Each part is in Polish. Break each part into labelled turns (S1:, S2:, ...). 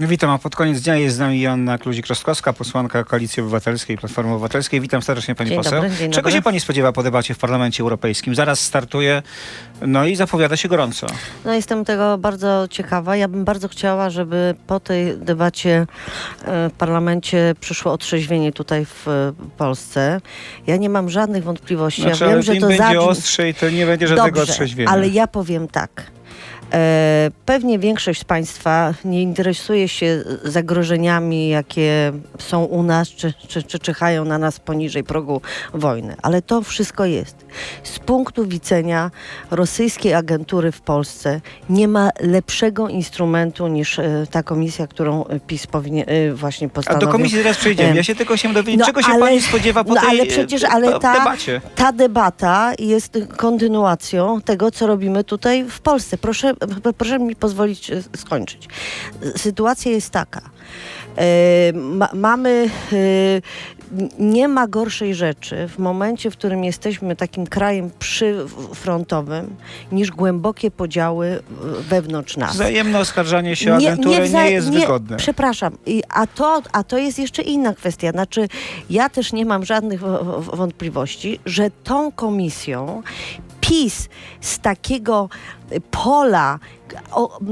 S1: Witam, a pod koniec dnia jest z nami Joanna Kluzik-Rostkowska, posłanka Koalicji Obywatelskiej, Platformy Obywatelskiej. Witam serdecznie Pani
S2: Dzień
S1: poseł.
S2: dobry,
S1: Czego
S2: dobry.
S1: się Pani spodziewa po debacie w Parlamencie Europejskim? Zaraz startuje, no i zapowiada się gorąco.
S2: No jestem tego bardzo ciekawa. Ja bym bardzo chciała, żeby po tej debacie e, w parlamencie przyszło otrzeźwienie tutaj w Polsce. Ja nie mam żadnych wątpliwości.
S1: Znaczy,
S2: ja wiem, że to
S1: będzie
S2: zabrzmi...
S1: ostrzej, to nie będzie żadnego
S2: Dobrze,
S1: otrzeźwienia.
S2: ale ja powiem tak. E, pewnie większość z Państwa nie interesuje się zagrożeniami, jakie są u nas, czy, czy, czy czyhają na nas poniżej progu wojny. Ale to wszystko jest. Z punktu widzenia rosyjskiej agentury w Polsce nie ma lepszego instrumentu niż e, ta komisja, którą PiS powinien e, właśnie
S1: A
S2: postanowił.
S1: do komisji zaraz przejdziemy.
S2: Em,
S1: Ja się tylko chciałem dowiedzieć,
S2: no,
S1: czego się
S2: ale-
S1: Pani spodziewa po
S2: no,
S1: tej
S2: ale przecież- ale ta-
S1: debacie?
S2: ta debata jest kontynuacją tego, co robimy tutaj w Polsce. Proszę, proszę mi pozwolić e, skończyć. Sytuacja jest taka. E, ma, mamy, e, nie ma gorszej rzeczy w momencie, w którym jesteśmy takim krajem przyfrontowym, niż głębokie podziały wewnątrz nas.
S1: Wzajemne oskarżanie się o agenturę nie,
S2: wza-
S1: jest wygodne.
S2: Przepraszam, a, to, a to jest jeszcze inna kwestia. Znaczy, ja też nie mam żadnych wo- wo- wątpliwości, że tą komisją PiS z takiego y, pola, o, m,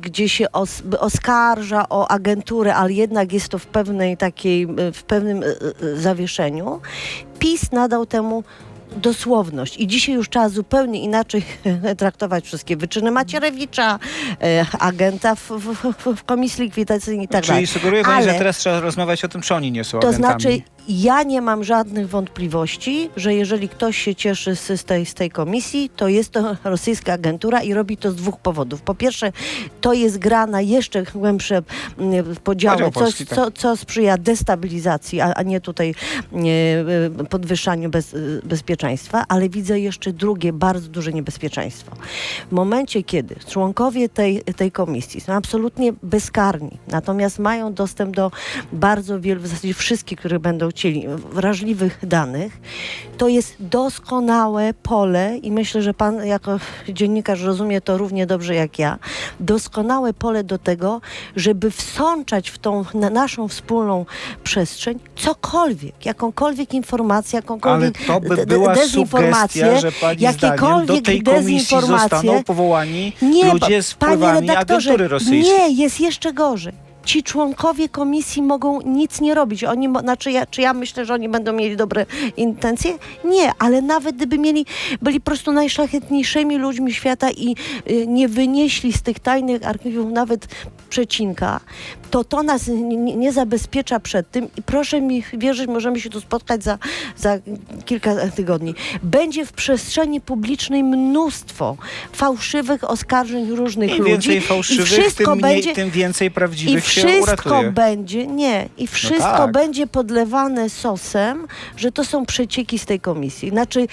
S2: gdzie się os, oskarża o agenturę, ale jednak jest to w pewnej takiej, y, w pewnym y, y, zawieszeniu, PiS nadał temu dosłowność. I dzisiaj już trzeba zupełnie inaczej traktować wszystkie wyczyny Macierewicza, agenta w, w, w, komisji likwidacyjnej i tak
S1: Czyli
S2: dalej.
S1: sugeruje Pani,
S2: Ale-
S1: że teraz trzeba rozmawiać o tym, czy oni nie są
S2: To
S1: agentami.
S2: znaczy, ja nie mam żadnych wątpliwości, że jeżeli ktoś się cieszy z, z, tej, z tej komisji, to jest to rosyjska agentura i robi to z dwóch powodów. Po pierwsze, to jest gra na jeszcze głębsze mm, podziały,
S1: Podział
S2: co,
S1: Polski, tak.
S2: co, co sprzyja destabilizacji, a, a nie tutaj nie, y, podwyższaniu bez, y, bezpieczeństwa, ale widzę jeszcze drugie bardzo duże niebezpieczeństwo. W momencie, kiedy członkowie tej, tej komisji są absolutnie bezkarni, natomiast mają dostęp do bardzo wielu, w zasadzie wszystkich, których będą chcieli, wrażliwych danych, to jest doskonałe pole i myślę, że pan jako dziennikarz rozumie to równie dobrze jak ja, doskonałe pole do tego, żeby wsączać w tą na naszą wspólną przestrzeń cokolwiek, jakąkolwiek informację,
S1: Ale
S2: jakąkolwiek
S1: to by była
S2: dezinformację,
S1: że Pani zdaniem do
S2: jakiekolwiek
S1: tej komisji
S2: dezinformacje.
S1: zostaną powołani
S2: Nie,
S1: ludzie z wpływami agentury rosyjskiej.
S2: Nie, jest jeszcze gorzej. Ci członkowie komisji mogą nic nie robić. Oni, znaczy ja, czy ja myślę, że oni będą mieli dobre intencje? Nie, ale nawet gdyby mieli, byli po prostu najszlachetniejszymi ludźmi świata i y, nie wynieśli z tych tajnych archiwów nawet przecinka, to to nas nie, nie zabezpiecza przed tym i proszę mi wierzyć, możemy się tu spotkać za, za kilka tygodni. Będzie w przestrzeni publicznej mnóstwo fałszywych oskarżeń różnych
S1: Im
S2: ludzi
S1: więcej
S2: i
S1: fałszywych,
S2: wszystko
S1: tym, mniej,
S2: będzie
S1: tym więcej
S2: i
S1: prawdziwych
S2: wszystko
S1: uratuje.
S2: będzie, nie, i wszystko
S1: tak.
S2: będzie podlewane sosem, że to są przecieki z tej komisji. Znaczy,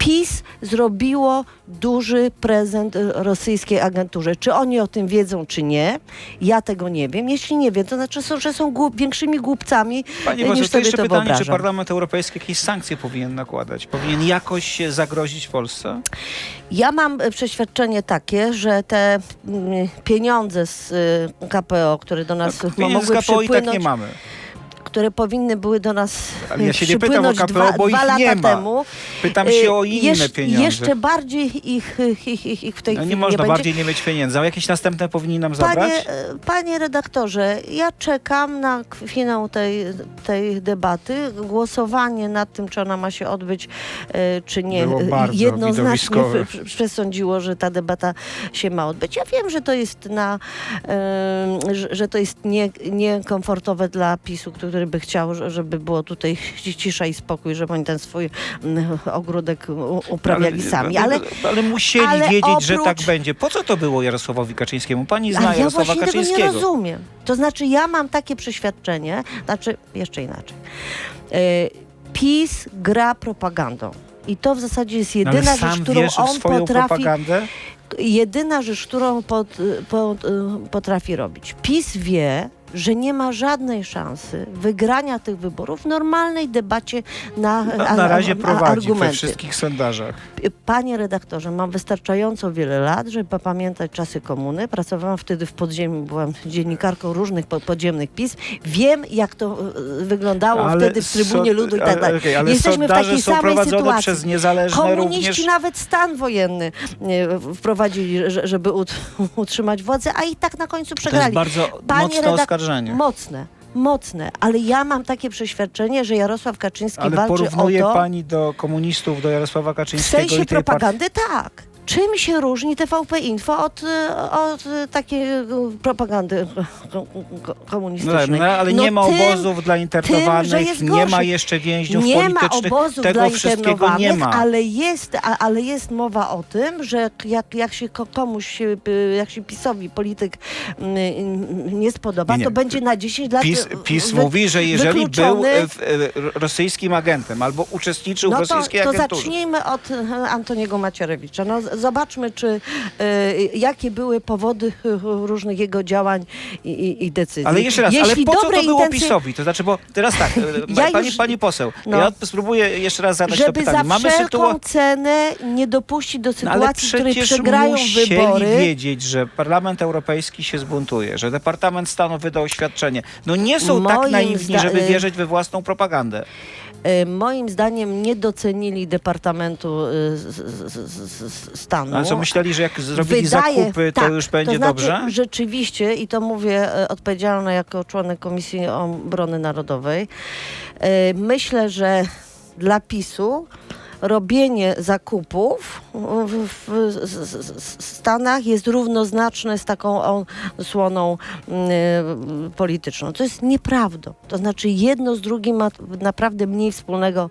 S2: PiS zrobiło duży prezent rosyjskiej agenturze. Czy oni o tym wiedzą, czy nie? Ja tego nie wiem. Jeśli nie wiem, to znaczy, są, że są większymi głupcami
S1: Pani poseł,
S2: niż
S1: to
S2: sobie
S1: jeszcze
S2: to
S1: pytanie, czy
S2: wyobrażam.
S1: Parlament Europejski jakieś sankcje powinien nakładać? Powinien jakoś się zagrozić Polsce?
S2: Ja mam y, przeświadczenie takie, że te mm, pieniądze z y, KPO, które do nas
S1: No, Pieniędzy
S2: mogły
S1: z KPO i tak
S2: przypłynąć,
S1: nie mamy.
S2: Które powinny były do nas
S1: Ale ja się nie pytam o
S2: przypłynąć
S1: KPO,
S2: dwa,
S1: bo ich
S2: dwa lata
S1: nie ma.
S2: temu.
S1: Pytam
S2: Y,
S1: się o inne
S2: jesz-
S1: pieniądze.
S2: Jeszcze bardziej ich, ich, ich, ich, ich w tej
S1: No nie
S2: chwili
S1: można
S2: nie
S1: bardziej nie mieć pieniędzy. A jakieś następne powinni nam zabrać?
S2: Panie, e, panie redaktorze, ja czekam na finał tej, tej debaty. Głosowanie nad tym, czy ona ma się odbyć, e, czy nie, e, jednoznacznie przesądziło, że ta debata się ma odbyć. Ja wiem, że to jest na, e, że, to jest nie, niekomfortowe dla PiSu, który by chciał, że- żeby było tutaj cisza i spokój, żeby oni ten swój mm, ogródek uprawiali sami. Ale,
S1: ale musieli
S2: ale
S1: wiedzieć, że
S2: oprócz-
S1: tak będzie. Po co to było Jarosławowi Kaczyńskiemu? Pani zna
S2: Ale ja
S1: Jarosława
S2: właśnie tego nie
S1: Kaczyńskiego.
S2: rozumiem. To znaczy, ja mam takie przeświadczenie, znaczy, jeszcze inaczej. E, PiS gra propagandą. I to w zasadzie jest
S1: No, ale
S2: jedyna rzecz, którą on potrafi.
S1: propagandę?
S2: Jedyna rzecz, którą pot, potrafi robić. PiS wie, że nie ma żadnej szansy wygrania tych wyborów w normalnej debacie na,
S1: Na, na razie
S2: a-
S1: prowadzi we
S2: argumenty.
S1: wszystkich sondażach.
S2: Panie redaktorze, mam wystarczająco wiele lat, żeby pamiętać czasy komuny. Pracowałam wtedy w podziemiu, byłam dziennikarką różnych po- podziemnych pism. Wiem, jak to e, wyglądało
S1: Ale
S2: wtedy w Trybunie Ludu i tak
S1: ale-
S2: dalej.
S1: okej, ale
S2: Jesteśmy w takiej
S1: są
S2: samej sytuacji.
S1: przez niezależne
S2: Komuniści
S1: również...
S2: nawet stan wojenny e, wprowadzili, że- żeby ut- utrzymać władzę, a i tak na końcu
S1: To jest
S2: przegrali.
S1: bardzo
S2: Panie
S1: mocne
S2: redak-
S1: oskarżenie.
S2: Mocne, mocne, ale ja mam takie przeświadczenie, że Jarosław Kaczyński
S1: Ale
S2: walczy
S1: porównuje
S2: o to,
S1: pani do komunistów, do Jarosława
S2: w
S1: Kaczyńskiego
S2: sensie
S1: i tej partii.
S2: propagandy tak. Czym się różni TVP Info od, e, od takiej e, propagandy ko- ko-
S1: No tak,
S2: komunistycznej?
S1: no, ale
S2: No
S1: nie ma
S2: tym-
S1: obozów dla internowanych,
S2: jest
S1: nie ma jeszcze więźniów
S2: Nie ma
S1: politycznych.
S2: obozów
S1: Tego
S2: dla
S1: wszystkiego nie ma.
S2: Ale, jest, ale jest mowa o tym, że jak, jak się ko- komuś, y, jak się PiSowi polityk y, nie spodoba,
S1: Nie, nie.
S2: to będzie na 10 lat
S1: PiS,
S2: y,
S1: PiS
S2: wy-
S1: mówi, że jeżeli był w, rosyjskim agentem albo uczestniczył w
S2: No to,
S1: rosyjskiej
S2: to
S1: agenturze.
S2: zacznijmy od Antoniego Macierewicza. No, zobaczmy, czy, e, jakie były powody różnych jego działań i, i, i decyzji.
S1: Ale jeszcze raz, ale
S2: Jeśli
S1: po co to było
S2: intencje-
S1: PiSowi? To znaczy, bo teraz tak, e,
S2: Ja
S1: pani,
S2: już-
S1: pani poseł,
S2: no.
S1: ja spróbuję jeszcze raz zadać to
S2: Żeby
S1: pytanie.
S2: za
S1: Mamy
S2: wszelką
S1: sytuację...
S2: cenę nie dopuścić do
S1: No, ale
S2: sytuacji, w której przegrają wybory.
S1: wiedzieć, że Parlament Europejski się zbuntuje, że Departament Stanu wyda oświadczenie. No nie są tak
S2: Moim
S1: naiwni,
S2: zda-
S1: żeby wierzyć we własną propagandę.
S2: E, Moim zdaniem nie docenili Departamentu z Stanu.
S1: Ale co myśleli, że jak zrobili
S2: Wydaje-
S1: zakupy, to
S2: tak,
S1: już będzie
S2: to znaczy,
S1: dobrze?
S2: Rzeczywiście, i to mówię e, odpowiedzialna jako członek Komisji Obrony Narodowej, myślę, że dla PiSu robienie zakupów w, w, z- Stanach jest równoznaczne z taką słoną mm, polityczną. To jest nieprawdą. To znaczy jedno z drugim ma naprawdę mniej wspólnego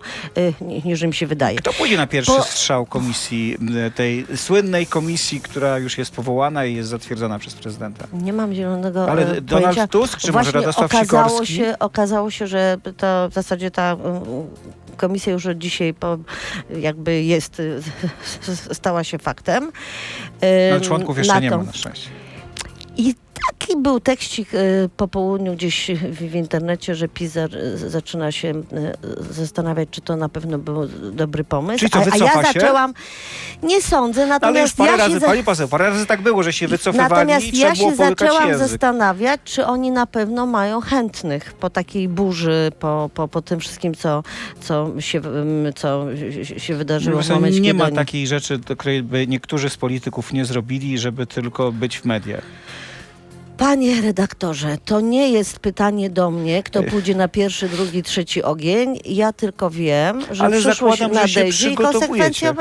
S2: ni- niż im się wydaje.
S1: Kto pójdzie na pierwszy strzał komisji, m, tej słynnej komisji, która już jest powołana i jest zatwierdzona przez prezydenta?
S2: Nie mam zielonego
S1: Ale
S2: e,
S1: Donald
S2: pojęcia.
S1: Tusk, czy może
S2: Właśnie
S1: Radosław
S2: okazało
S1: Sikorski?
S2: się, okazało się, że to w zasadzie ta mm, komisja już od dzisiaj po, jakby jest, stała się faktem.
S1: Ale członków jeszcze nie ma na szczęście.
S2: I taki był tekścik y, po południu gdzieś w, w internecie, że PiS za, zaczyna się y, zastanawiać, czy to na pewno był dobry pomysł.
S1: Czyli co,
S2: a, a ja
S1: wycofa się?
S2: zaczęłam, nie sądzę,
S1: Ale już
S2: natomiast
S1: parę
S2: ja
S1: razy,
S2: za-
S1: pani poseł, parę razy tak było, że się wycofywali
S2: Natomiast ja się zaczęłam
S1: język.
S2: zastanawiać, czy oni na pewno mają chętnych po takiej burzy, po, po, po tym wszystkim, co, co, się, co się wydarzyło w
S1: Wiesz co,
S2: momencie,
S1: nie ma
S2: oni...
S1: takiej rzeczy, której by niektórzy z polityków nie zrobili, żeby tylko być w mediach.
S2: Panie redaktorze, to nie jest pytanie do mnie, kto pójdzie na pierwszy, drugi, trzeci ogień. Ja tylko wiem, że
S1: Ale
S2: przyszłość
S1: zakładam, że się
S2: nadejdzie i konsekwencja...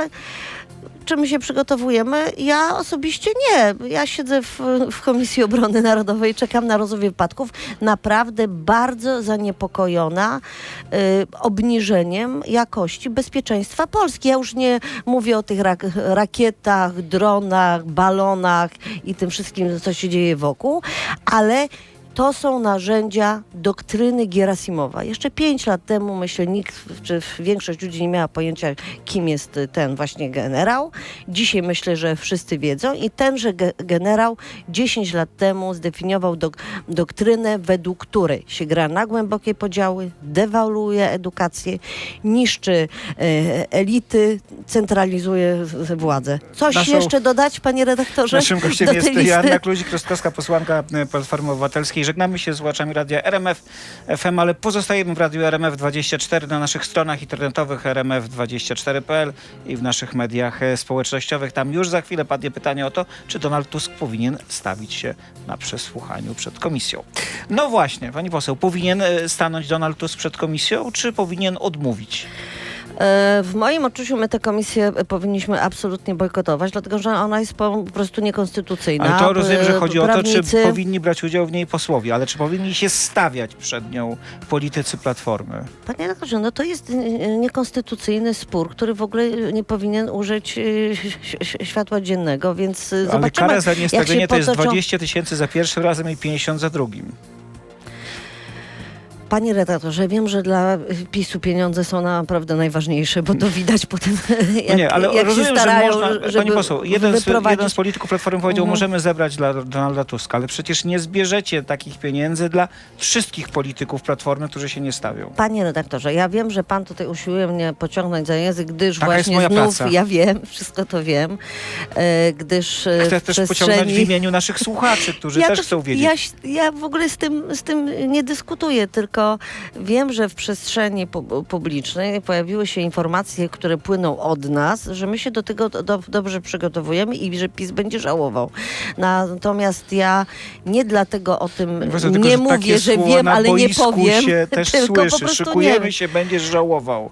S2: be- Czy my się przygotowujemy? Ja osobiście nie. Ja siedzę w, w Komisji Obrony Narodowej, czekam na rozwój wypadków. Naprawdę bardzo zaniepokojona y, obniżeniem jakości bezpieczeństwa Polski. Ja już nie mówię o tych rak rakietach, dronach, balonach i tym wszystkim, co się dzieje wokół, ale to są narzędzia doktryny Gierasimowa. Jeszcze pięć lat temu, myślę, nikt, czy większość ludzi nie miała pojęcia, kim jest ten właśnie generał. Dzisiaj myślę, że wszyscy wiedzą i tenże ge generał 10 lat temu zdefiniował dok doktrynę, według której się gra na głębokie podziały, dewaluuje edukację, niszczy e, elity, centralizuje władzę. Coś
S1: Naszą-
S2: jeszcze dodać, panie redaktorze?
S1: Naszym gościem jest
S2: listy?
S1: Joanna Kluzik-Rostkowska, posłanka Platformy Obywatelskiej. Żegnamy się z słuchaczami radia RMF FM, ale pozostajemy w radiu RMF24 na naszych stronach internetowych rmf24.pl i w naszych mediach e, społecznościowych. Tam już za chwilę padnie pytanie o to, czy Donald Tusk powinien stawić się na przesłuchaniu przed komisją. No właśnie, pani poseł, powinien e, stanąć Donald Tusk przed komisją, czy powinien odmówić?
S2: E, W moim odczuciu my tę komisję e, powinniśmy absolutnie bojkotować, dlatego że ona jest po prostu niekonstytucyjna.
S1: Ale to rozumiem, że
S2: E,
S1: chodzi o to, czy
S2: prawnicy-
S1: powinni brać udział w niej posłowie, ale czy powinni się stawiać przed nią politycy Platformy?
S2: Panie redaktorze, no to jest e, niekonstytucyjny spór, który w ogóle nie powinien użyć e, światła dziennego, więc e,
S1: Ale
S2: zobaczymy,
S1: kara za niestawienie to jest
S2: potoczą...
S1: 20 tysięcy za pierwszym razem i 50 za drugim.
S2: Panie redaktorze, wiem, że dla PiSu pieniądze są naprawdę najważniejsze, bo to widać po tym, jak,
S1: nie, ale
S2: jak
S1: rozumiem,
S2: się starają,
S1: że można,
S2: żeby
S1: pani poseł, jeden z, jeden z polityków Platformy powiedział,
S2: Mhm.
S1: możemy zebrać dla Donalda Tuska, ale przecież nie zbierzecie takich pieniędzy dla wszystkich polityków Platformy, którzy się nie stawią.
S2: Panie redaktorze, ja wiem, że pan tutaj usiłuje mnie pociągnąć za język, gdyż
S1: Taka
S2: właśnie znów,
S1: praca.
S2: ja wiem, wszystko to wiem, e, gdyż e,
S1: Chcę też
S2: przestrzeni...
S1: pociągnąć w imieniu naszych słuchaczy, którzy też
S2: to-
S1: chcą wiedzieć.
S2: Ja, ja w ogóle z tym, z tym nie dyskutuję, tylko wiem, że w przestrzeni pu- publicznej pojawiły się informacje, które płyną od nas, że my się do tego do, dobrze przygotowujemy i że PiS będzie żałował. Natomiast ja nie dlatego o tym
S1: Wiesz, tylko,
S2: nie
S1: że
S2: mówię, że wiem, ale nie powiem,
S1: się też
S2: tylko
S1: słyszy. Szykujemy
S2: nie.
S1: się, będziesz żałował.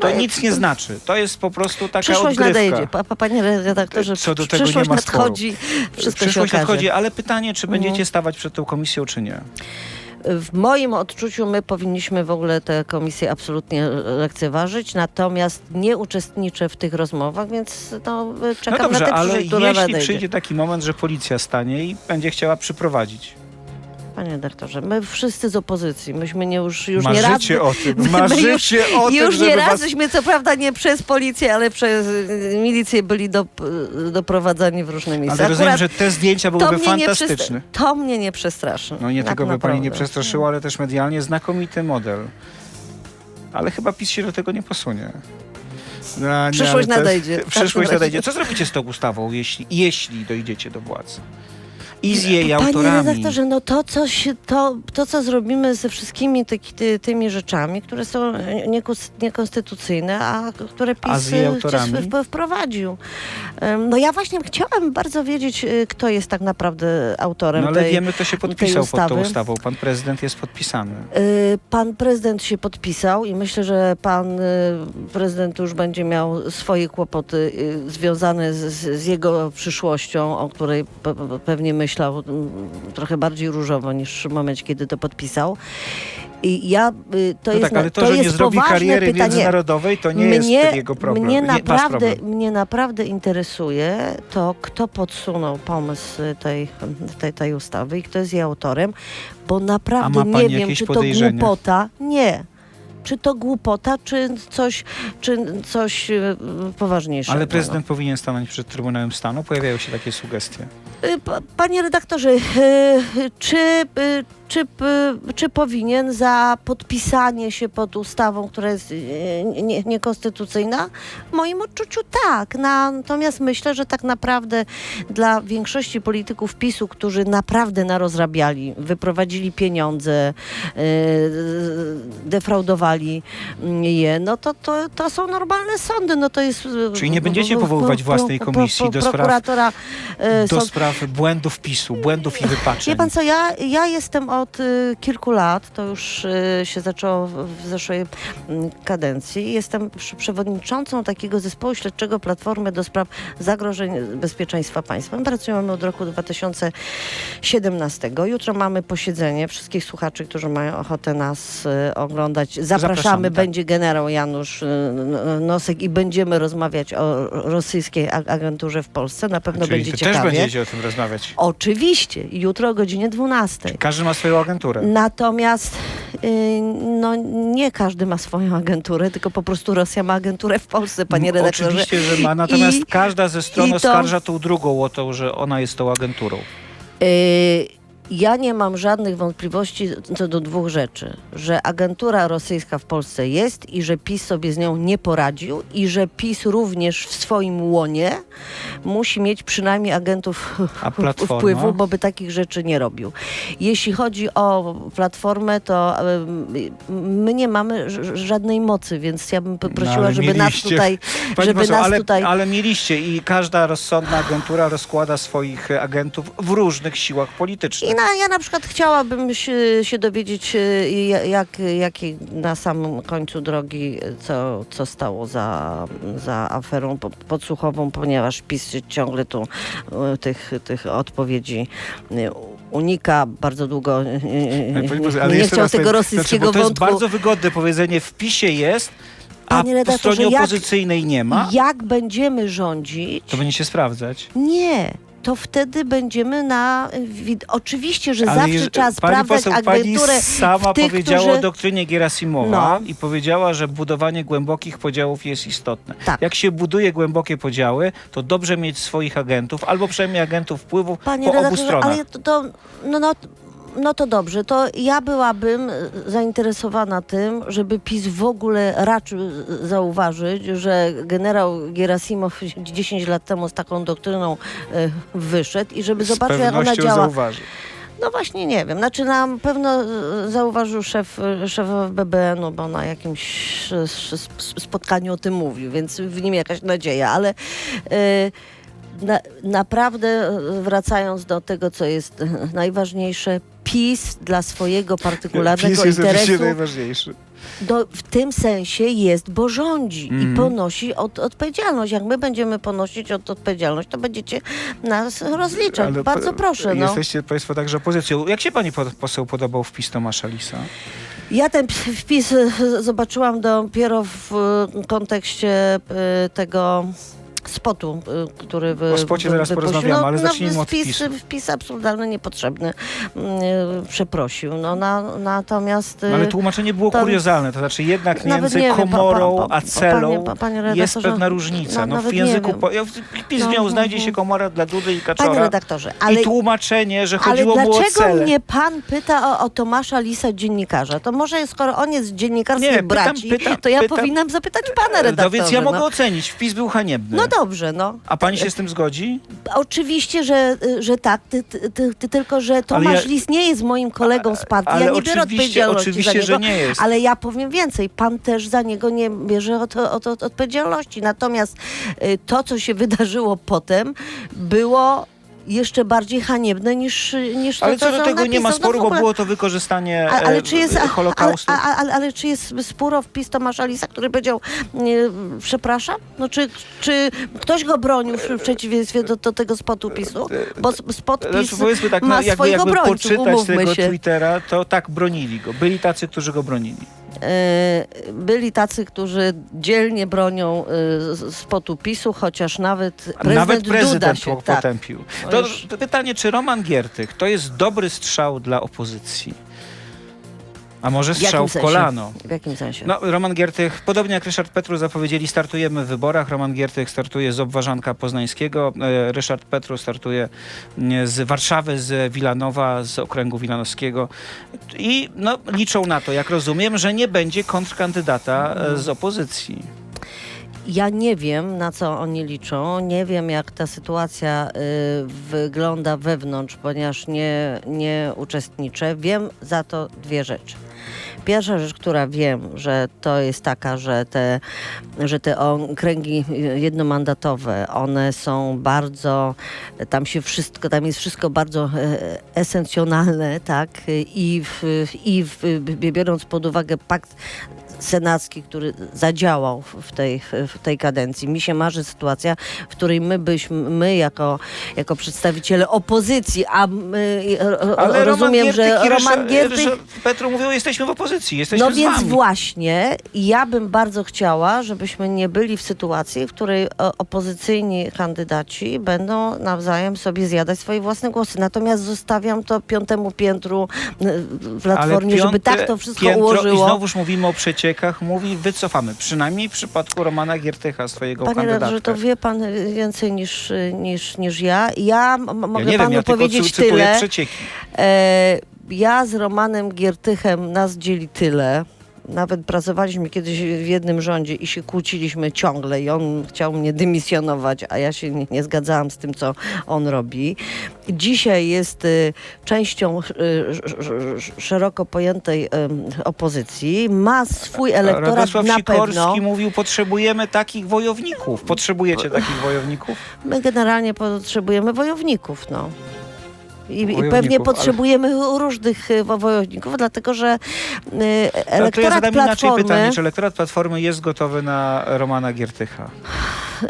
S1: To nic nie znaczy. To jest po prostu taka
S2: Przyszłość
S1: odgrywka.
S2: nadejdzie. Pa, pa, panie redaktorze,
S1: Co do tego nie
S2: przyszłość
S1: ma sporu.
S2: nadchodzi, wszystko się
S1: Przyszłość
S2: okaże.
S1: nadchodzi, ale pytanie, czy będziecie
S2: Mhm.
S1: stawać przed tą komisją, czy nie?
S2: W moim odczuciu my powinniśmy w ogóle tę komisję absolutnie lekceważyć, natomiast nie uczestniczę w tych rozmowach, więc no, czekam
S1: no dobrze,
S2: na tę,
S1: ale jeśli
S2: nadejdzie.
S1: przyjdzie taki moment, że policja stanie i będzie chciała przyprowadzić.
S2: Panie redaktorze, my wszyscy z opozycji, myśmy nie już, już nie raz...
S1: Marzycie o tym, marzycie o tym,
S2: Już nie raz,
S1: was...
S2: żeśmy co prawda nie przez policję, ale przez y, milicję byli do, doprowadzani w różne miejsca.
S1: Ale rozumiem,
S2: Akurat
S1: że te zdjęcia byłyby fantastyczne.
S2: to mnie nie przestraszy.
S1: No nie
S2: Na-
S1: tylko by pani nie przestraszyła, ale też medialnie znakomity model. Ale chyba PiS się do tego nie posunie. No,
S2: Przyszłość
S1: jest-
S2: nadejdzie. Każdym
S1: Przyszłość nadejdzie. Co zrobicie z tą ustawą, jeśli, jeśli dojdziecie do władzy? I z jej
S2: Panie
S1: autorami.
S2: redaktorze, no to co, się, to, to, co zrobimy ze wszystkimi tyki- ty, tymi rzeczami, które są niekonstytucyjne, a które
S1: A
S2: PiS w- wprowadził. No ja właśnie chciałam bardzo wiedzieć, y, kto jest tak naprawdę autorem
S1: No ale
S2: tej,
S1: wiemy, kto się podpisał pod tą ustawą. Pan prezydent jest podpisany.
S2: Y, Pan prezydent się podpisał i myślę, że pan y, prezydent już będzie miał swoje kłopoty związane z, z jego przyszłością, o której pe- pe- pewnie myślał mm, trochę bardziej różowo niż w momencie, kiedy to podpisał. I ja, y, to
S1: no
S2: jest,
S1: tak, ale to, że nie zrobi kariery
S2: pytanie.
S1: międzynarodowej, to nie
S2: mnie,
S1: jest jego problem.
S2: Mnie
S1: nie,
S2: naprawdę,
S1: problem.
S2: mnie naprawdę interesuje to, kto podsunął pomysł tej, tej, tej ustawy i kto jest jej autorem, bo naprawdę nie wiem, czy to głupota. Nie. Czy to głupota, czy coś, czy coś e, poważniejszego.
S1: Ale prezydent powinien stanąć przed Trybunałem Stanu. Pojawiają się takie sugestie.
S2: No. Y, pa- Panie redaktorze, y, czy, y, czy, czy powinien za podpisanie się pod ustawą, która jest nie- niekonstytucyjna? W moim odczuciu tak. Natomiast myślę, że tak naprawdę dla większości polityków PiSu, którzy naprawdę narozrabiali, wyprowadzili pieniądze, y, defraudowali je, no to, to, to są normalne sądy. No to jest, y,
S1: Czyli nie będziecie
S2: w- w-
S1: powoływać
S2: w-
S1: własnej komisji do spraw- Do spraw błędów PiSu, błędów i wypaczeń.
S2: Wie pan co, ja, ja jestem od y, kilku lat, to już y, się zaczęło w, zeszłej mm, kadencji. Jestem przewodniczącą takiego zespołu śledczego Platformy do spraw zagrożeń bezpieczeństwa państwa. My pracujemy od roku 2017. Jutro mamy posiedzenie wszystkich słuchaczy, którzy mają ochotę nas y, oglądać. Zapraszamy,
S1: Zapraszamy, tak.
S2: będzie generał Janusz Nosek i będziemy rozmawiać o rosyjskiej ag- agenturze w Polsce. Na pewno
S1: Czyli
S2: będzie ciekawie.
S1: też będziecie o tym rozmawiać.
S2: Oczywiście, jutro o godzinie 12.
S1: Każdy ma swoją agenturę.
S2: Natomiast y, no, nie każdy ma swoją agenturę, tylko po prostu Rosja ma agenturę w Polsce, panie redaktorze.
S1: Oczywiście, że ma. Natomiast
S2: I-
S1: każda ze stron
S2: to-
S1: oskarża tą drugą o to, że ona jest tą agenturą.
S2: Y, ja nie mam żadnych wątpliwości co do dwóch rzeczy. Że agentura rosyjska w Polsce jest i że PiS sobie z nią nie poradził i że PiS również w swoim łonie musi mieć przynajmniej agentów wpływu, bo by takich rzeczy nie robił. Jeśli chodzi o Platformę, to my nie mamy żadnej mocy, więc ja bym prosiła,
S1: No,
S2: żeby nas tutaj,
S1: Pani
S2: żeby
S1: poseł,
S2: nas
S1: ale,
S2: tutaj...
S1: ale mieliście i każda rozsądna agentura rozkłada swoich agentów w różnych siłach politycznych.
S2: Na, ja na przykład chciałabym się, dowiedzieć, ja- jak, jakie na samym końcu drogi, co, co stało za, za aferą po- podsłuchową, ponieważ PiS ciągle tu e, tych, tych odpowiedzi e, unika bardzo długo. e, e,
S1: poseł,
S2: Nie, chciał tego
S1: powiem,
S2: rosyjskiego
S1: znaczy, bo to jest
S2: wątku.
S1: bardzo wygodne powiedzenie, w PiSie jest, a
S2: Panie
S1: po
S2: redaktorze,
S1: stronie
S2: jak-
S1: opozycyjnej nie ma,
S2: Jak będziemy rządzić?
S1: to będzie się sprawdzać.
S2: Nie. To wtedy będziemy na... Oczywiście, że
S1: Ale
S2: zawsze trzeba
S1: pani
S2: sprawdzać
S1: poseł, pani
S2: agenturę
S1: sama
S2: w tych,
S1: powiedziała
S2: którzy...
S1: o doktrynie Gerasimowa
S2: No.
S1: i powiedziała, że budowanie głębokich podziałów jest istotne.
S2: Tak.
S1: Jak się buduje głębokie podziały, to dobrze mieć swoich agentów, albo przynajmniej agentów wpływu
S2: Panie
S1: po obu stronach.
S2: ale to, to, no, no, no to dobrze, to ja byłabym zainteresowana tym, żeby PiS w ogóle raczył zauważyć, że generał Gerasimow 10 lat temu z taką doktryną e, wyszedł i żeby
S1: Z
S2: zobaczył, jak ona działa.
S1: zauważy.
S2: No właśnie nie wiem. Znaczy na pewno zauważył szef, szef BBN-u, bo na jakimś e, spotkaniu o tym mówił, więc w nim jakaś nadzieja, ale e, na, naprawdę wracając do tego, co jest najważniejsze, PiS dla swojego partykularnego
S1: PiS jest
S2: interesu
S1: najważniejszy.
S2: do, w tym sensie jest, bo rządzi
S1: Mhm.
S2: i ponosi od, odpowiedzialność. Jak my będziemy ponosić od, odpowiedzialność, to będziecie nas rozliczać.
S1: Ale
S2: Bardzo proszę. No.
S1: Jesteście Państwo także opozycją. Jak się Pani po- poseł podobał wpis Tomasza Lisa?
S2: Ja ten wpis e, zobaczyłam dopiero w kontekście e, tego spotu, e, który wy,
S1: O spocie zaraz
S2: wypuścił.
S1: porozmawiamy, ale zacznijmy od
S2: wpis,
S1: wpisu.
S2: Wpis absurdalny, niepotrzebny. mm, e, Przeprosił. No, na, natomiast... e,
S1: No, ale tłumaczenie było
S2: to-
S1: kuriozalne, to znaczy jednak między
S2: nie wiem, pa-
S1: komorą
S2: pa-
S1: a celą
S2: panie- pa- panie
S1: jest pewna różnica.
S2: na-
S1: No, w języku po, ja- PiS
S2: No,
S1: miał,
S2: no,
S1: znajdzie
S2: no.
S1: się komora dla Dudy i
S2: Panie
S1: Kaczora
S2: redaktorze, ale...
S1: i tłumaczenie, że chodziło mu o
S2: dlaczego
S1: cele.
S2: mnie pan pyta o, o Tomasza Lisa, dziennikarza? To może skoro on jest z dziennikarskich
S1: Nie, pytam-
S2: braci,
S1: pytam-
S2: to ja
S1: pytam-
S2: powinnam zapytać pana redaktora.
S1: No więc ja mogę ocenić, wpis był haniebny.
S2: No dobrze, no.
S1: A pani się z tym zgodzi?
S2: Oczywiście, że, że tak, ty, ty, ty, ty, tylko że Tomasz
S1: ja-
S2: Lis nie jest moim kolegą z partii.
S1: ale
S2: ja nie biorę odpowiedzialności
S1: oczywiście,
S2: za
S1: że
S2: niego.
S1: nie jest.
S2: Ale ja powiem więcej, pan też za niego nie bierze od, od, od odpowiedzialności. Natomiast y, to, co się wydarzyło potem, było jeszcze bardziej haniebne niż, niż to,
S1: Ale co do tego nie ma
S2: napisał. No
S1: sporu,
S2: w
S1: bo
S2: ogóle-
S1: było to wykorzystanie
S2: A, ale
S1: e,
S2: czy jest, a,
S1: Holokaustu.
S2: ale, a, ale, ale czy jest spór o wpis Tomasza Lisa, który powiedział nie, przepraszam? No czy, czy ktoś go bronił w, przeciwieństwie do, do tego spotu PiSu? Bo s- spot PiS
S1: Znaczy, tak,
S2: ma
S1: no, jakby,
S2: swoich
S1: jakby
S2: obrońców,
S1: poczytać tego
S2: się.
S1: Twittera, to tak bronili go. Byli tacy, którzy go bronili.
S2: E, byli tacy, którzy dzielnie bronią e, z- spotu PiSu, chociaż nawet prezydent,
S1: Nawet
S2: Duda
S1: prezydent
S2: się...
S1: po-
S2: Tak.
S1: potępił.
S2: No
S1: To
S2: już-
S1: pytanie, czy Roman Giertych to jest dobry strzał dla opozycji? A może
S2: W
S1: strzał w
S2: sensie?
S1: kolano?
S2: W jakim sensie?
S1: No, Roman Giertych, podobnie jak Ryszard Petru zapowiedzieli, startujemy w wyborach. Roman Giertych startuje z Obwarzanka Poznańskiego, e, Ryszard Petru startuje z Warszawy, z Wilanowa, z okręgu wilanowskiego. I no, liczą na to, jak rozumiem, że nie będzie kontrkandydata e, z opozycji.
S2: Ja nie wiem, na co oni liczą. Nie wiem, jak ta sytuacja y, wygląda wewnątrz, ponieważ nie, nie uczestniczę. Wiem za to dwie rzeczy. Pierwsza rzecz, która wiem, że to jest taka, że te, że te okręgi jednomandatowe, one są bardzo, tam się wszystko, tam jest wszystko bardzo e, esencjonalne, tak, i, w, i w, biorąc pod uwagę pakt senacki, który zadziałał w- tej, w tej kadencji. Mi się marzy sytuacja, w której my byśmy, my jako, jako przedstawiciele opozycji, a my,
S1: Ale
S2: rozumiem,
S1: Roman
S2: że
S1: Giertych i
S2: Roman Giertych
S1: Ryszard Petru mówią, jesteśmy w opozycji, jesteśmy
S2: no więc właśnie, ja bym bardzo chciała, żebyśmy nie byli w sytuacji, w której o, opozycyjni kandydaci będą nawzajem sobie zjadać swoje własne głosy. Natomiast zostawiam to piątemu piętru y, w Platformie, żeby
S1: piąte
S2: tak to wszystko
S1: piętro, I
S2: ułożyło.
S1: znowuż mówimy o przeciekach, mówi wycofamy. Przynajmniej w przypadku Romana Giertycha, swojego
S2: Panie
S1: kandydata.
S2: redaktorze, to wie pan więcej niż, niż, niż ja. Ja
S1: ja
S2: mogę
S1: nie
S2: panu
S1: wiem, ja
S2: powiedzieć tyle.
S1: przecieki.
S2: E, ja z Romanem Giertychem nas dzieli tyle. Nawet pracowaliśmy kiedyś w jednym rządzie i się kłóciliśmy ciągle i on chciał mnie dymisjonować, a ja się nie, nie zgadzałam z tym, co on robi. Dzisiaj jest y, częścią y, sz- sz- szeroko pojętej opozycji. Ma swój elektorat
S1: Radosław
S2: na
S1: Sikorski
S2: pewno.
S1: mówił, potrzebujemy takich wojowników. Potrzebujecie takich wojowników?
S2: My generalnie potrzebujemy wojowników, no. I, I pewnie
S1: ale-
S2: potrzebujemy różnych y, wo- wojowników, dlatego że
S1: Ale to ja
S2: elektorat
S1: zadam inaczej
S2: Platformy...
S1: pytanie, czy elektorat Platformy jest gotowy na Romana Giertycha?
S2: y,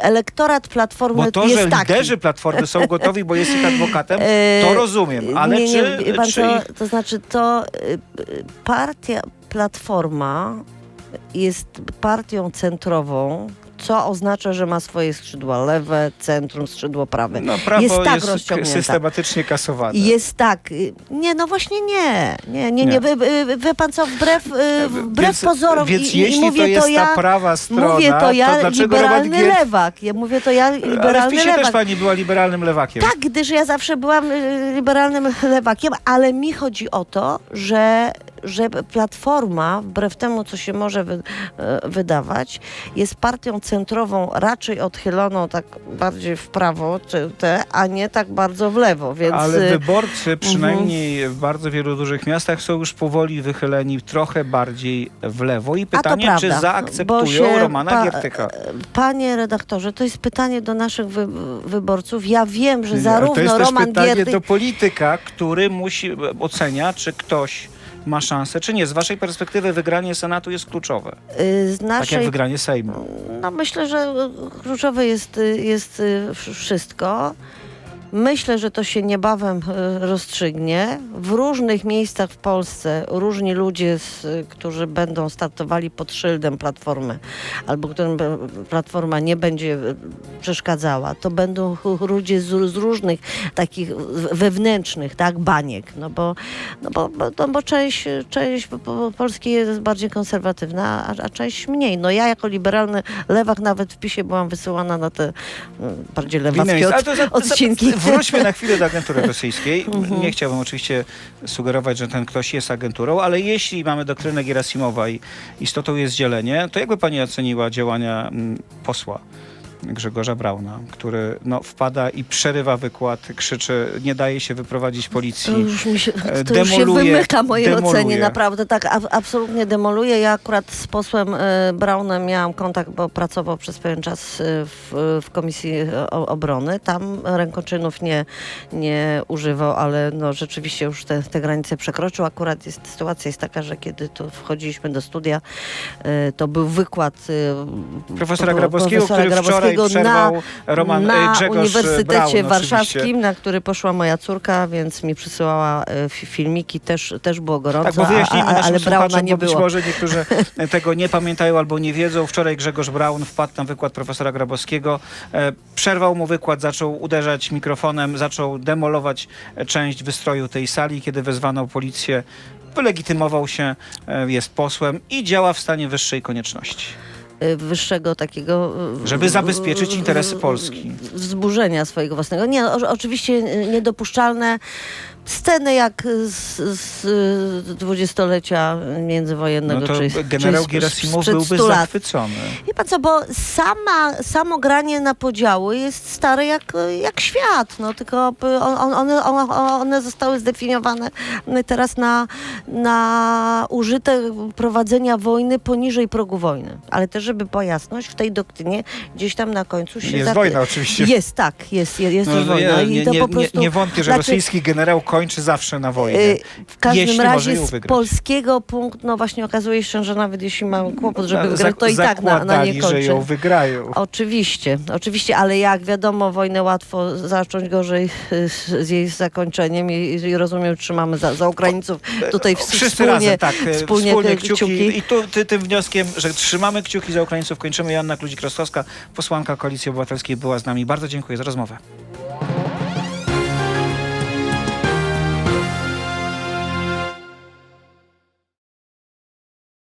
S2: elektorat Platformy
S1: Bo to,
S2: jest
S1: że
S2: taki.
S1: liderzy Platformy są gotowi, bo jest ich adwokatem,
S2: E,
S1: to rozumiem. Ale
S2: nie, nie,
S1: czy,
S2: pan
S1: czy
S2: co,
S1: ich...
S2: to znaczy to partia Platforma jest partią centrową, co oznacza, że ma swoje skrzydła lewe, centrum, skrzydło prawe.
S1: No, prawo
S2: jest tak
S1: jest
S2: rozciągnięte.
S1: systematycznie kasowane.
S2: Jest tak. Nie, no właśnie nie. Nie, nie, nie.
S1: Nie.
S2: Wie, wie pan co, wbrew, y, wbrew
S1: więc,
S2: pozorom
S1: Więc
S2: i,
S1: jeśli
S2: i mówię
S1: to jest
S2: ja,
S1: ta prawa strona,
S2: mówię to ja,
S1: dlaczego
S2: liberalny
S1: Gier...
S2: lewak. Ja mówię to ja,
S1: Ale w
S2: liberalny
S1: PiSie
S2: lewak.
S1: też pani była liberalnym lewakiem.
S2: Tak, gdyż ja zawsze byłam y, liberalnym lewakiem, ale mi chodzi o to, że, że Platforma, wbrew temu, co się może wy, e, wydawać, jest partią centrową raczej odchyloną tak bardziej w prawo, czy te, a nie tak bardzo w lewo, więc...
S1: Ale
S2: y,
S1: wyborcy, przynajmniej w bardzo wielu dużych miastach, są już powoli wychyleni trochę bardziej w lewo. I pytanie, czy
S2: prawda, bo
S1: zaakceptują Romana
S2: pa-
S1: Giertycha?
S2: Panie redaktorze, to jest pytanie do naszych wy, wyborców. Ja wiem, że
S1: Ale
S2: zarówno
S1: to jest też
S2: Roman
S1: pytanie
S2: Giertych...
S1: do polityka, który musi ocenia, czy ktoś ma szansę, czy nie. Z waszej perspektywy wygranie Senatu jest kluczowe.
S2: y, z
S1: Tak jak
S2: naszej
S1: wygranie Sejmu.
S2: No myślę, że kluczowe jest, y, jest y, wsz- wszystko. Myślę, że to się niebawem y, rozstrzygnie. W różnych miejscach w Polsce różni ludzie, którzy będą startowali pod szyldem Platformy, albo którym Platforma nie będzie y, przeszkadzała, to będą ludzie z, z różnych takich wewnętrznych, tak, baniek. No bo, no bo, no bo część, część po- po- Polski jest bardziej konserwatywna, a, a część mniej. No ja jako liberalny lewak nawet w PiSie byłam wysyłana na te mm, bardziej lewackie od, odcinki.
S1: Wróćmy na chwilę do agentury rosyjskiej.
S2: Mhm.
S1: Nie chciałbym oczywiście sugerować, że ten ktoś jest agenturą, ale jeśli mamy doktrynę Gerasimowa i istotą jest dzielenie, to jakby pani oceniła działania mm, posła? Grzegorza Brauna, który no, wpada i przerywa wykład, krzyczy, nie daje się wyprowadzić
S2: To
S1: policji.
S2: już, mi się,
S1: e,
S2: to już się
S1: demoluje-
S2: wymyka mojej
S1: demoluje.
S2: ocenie, naprawdę tak ab, absolutnie demoluje. Ja akurat z posłem e, Braunem miałam kontakt, bo pracował przez pewien czas e, w, w Komisji o, Obrony. Tam rękoczynów nie, nie używał, ale no, rzeczywiście już te, te granice przekroczył. Akurat jest, sytuacja jest taka, że kiedy tu wchodziliśmy do studia, e, to był wykład e,
S1: Profesora
S2: pro-
S1: Grabowskiego,
S2: profesora
S1: który wczoraj
S2: Grabowskiego
S1: przerwał Roman
S2: na
S1: e, Grzegorz
S2: Uniwersytecie
S1: Braun, oczywiście.
S2: Warszawskim, na który poszła moja córka, więc mi przysyłała fi- filmiki, też, też było gorąco,
S1: Tak, bo
S2: a,
S1: wyjaśnijmy
S2: a,
S1: naszym
S2: ale Brauna nie
S1: bo być
S2: było.
S1: może niektórzy tego nie pamiętają albo nie wiedzą. Wczoraj Grzegorz Braun wpadł na wykład profesora Grabowskiego, e, przerwał mu wykład, zaczął uderzać mikrofonem, zaczął demolować e, część wystroju tej sali, kiedy wezwano policję. Wylegitymował się, e, jest posłem i działa w stanie wyższej konieczności.
S2: E, wyższego takiego... e,
S1: Żeby zabezpieczyć interesy Polski.
S2: Wzburzenia swojego własnego. Nie, o, oczywiście e, niedopuszczalne sceny jak z, z dwudziestolecia międzywojennego.
S1: No to
S2: czy,
S1: generał
S2: sprzed
S1: byłby
S2: 100 lat.
S1: zachwycony.
S2: Wie pan co, bo sama, samo granie na podziały jest stare jak, jak świat, no tylko on, on, one, one, zostały zdefiniowane teraz na, na użyte prowadzenia wojny poniżej progu wojny. Ale też, żeby była jasność, w tej doktrynie gdzieś tam na końcu się...
S1: Jest
S2: zak-
S1: wojna oczywiście.
S2: Jest, tak, jest, jest, jest
S1: No,
S2: też wojna.
S1: ja
S2: I
S1: nie,
S2: to
S1: nie,
S2: po prostu...
S1: nie, nie wątpię, że
S2: znaczy,
S1: rosyjski generał kończy zawsze na wojnie.
S2: Y, W każdym
S1: Jeśli
S2: razie z polskiego punktu, no właśnie okazuje się, że nawet jeśli mamy kłopot, żeby
S1: Za-
S2: wygrać, to i tak na, na nie
S1: że
S2: kończy.
S1: ją wygrają.
S2: Oczywiście, oczywiście, ale jak wiadomo, wojnę łatwo zacząć gorzej z jej zakończeniem i, i rozumiem, trzymamy za, za Ukraińców tutaj
S1: Wszyscy
S2: wspólnie,
S1: razem, tak, e,
S2: wspólnie,
S1: wspólnie
S2: te
S1: kciuki. I tu, ty, tym wnioskiem, że trzymamy kciuki za Ukraińców, kończymy. Joanna Kluzik-Rostowska, posłanka Koalicji Obywatelskiej była z nami. Bardzo dziękuję za rozmowę.